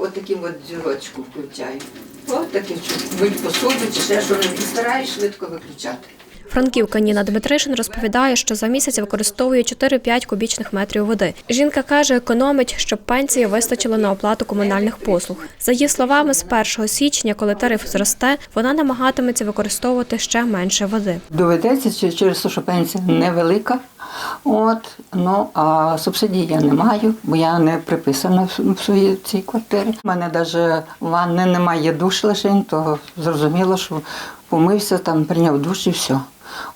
От от дзюрочку включаю. От таким, щоб мить посуду чи ще що і стараюсь швидко виключати. Франківка Ніна Дмитришин розповідає, що за місяць використовує 4-5 кубічних метрів води. Жінка каже, економить, щоб пенсії вистачило на оплату комунальних послуг. За її словами, з 1 січня, коли тариф зросте, вона намагатиметься використовувати ще менше води. Доведеться через те, що пенсія невелика. От, ну а субсидії я не маю, бо я не приписана в- своїй цій квартирі. У мене навіть ванни немає душ лишень, то зрозуміло, що помився, там прийняв душ і все.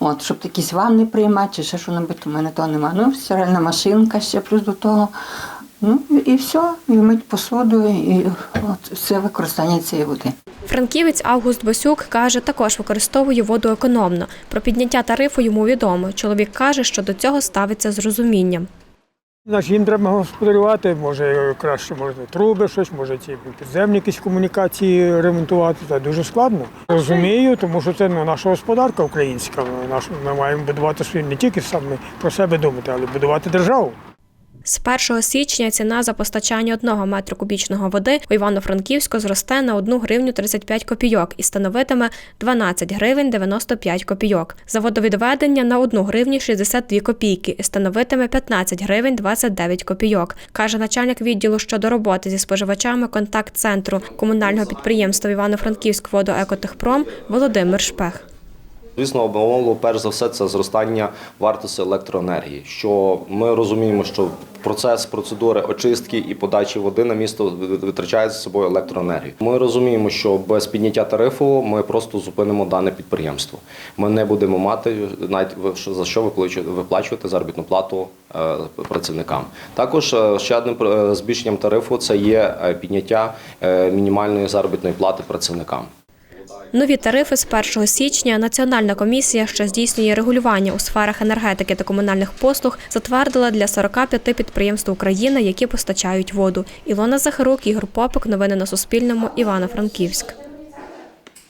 От, щоб якісь ванни приймати чи ще що-небудь, у мене того немає. Ну, стиральна машинка ще плюс до того. Ну і все, і мить посуду, і от все використання цієї води. Франківець Август Босюк каже, також використовує воду економно. Про підняття тарифу йому відомо. Чоловік каже, що до цього ставиться з розумінням. Значить, їм треба господарювати, може краще може труби, щось, може ці підземні якісь комунікації ремонтувати. Це дуже складно. Розумію, тому що це ну, наша господарка українська. Наш, ми маємо будувати свої не тільки саме про себе думати, але будувати державу. З 1 січня ціна за постачання одного метру кубічного води у Івано-Франківську зросте на 1 гривню 35 копійок і становитиме 12 гривень 95 копійок. За водовідведення на 1 гривню 62 копійки і становитиме 15 гривень 29 копійок, каже начальник відділу щодо роботи зі споживачами контакт-центру комунального підприємства Івано-Франківськ водоекотехпром Володимир Шпех. Звісно, обумовило перш за все це зростання вартості електроенергії. Що ми розуміємо, що процес процедури очистки і подачі води на місто витрачає за собою електроенергію. Ми розуміємо, що без підняття тарифу ми просто зупинимо дане підприємство. Ми не будемо мати навіть за що виплачувати- заробітну плату е, працівникам. Також е, ще одним е, збільшенням тарифу це є підняття мінімальної заробітної плати працівникам. Нові тарифи з 1 січня Національна комісія, що здійснює регулювання у сферах енергетики та комунальних послуг, затвердила для 45 підприємств України, які постачають воду. Ілона Захарук, Ігор Попик. Новини на Суспільному. Івано-Франківськ.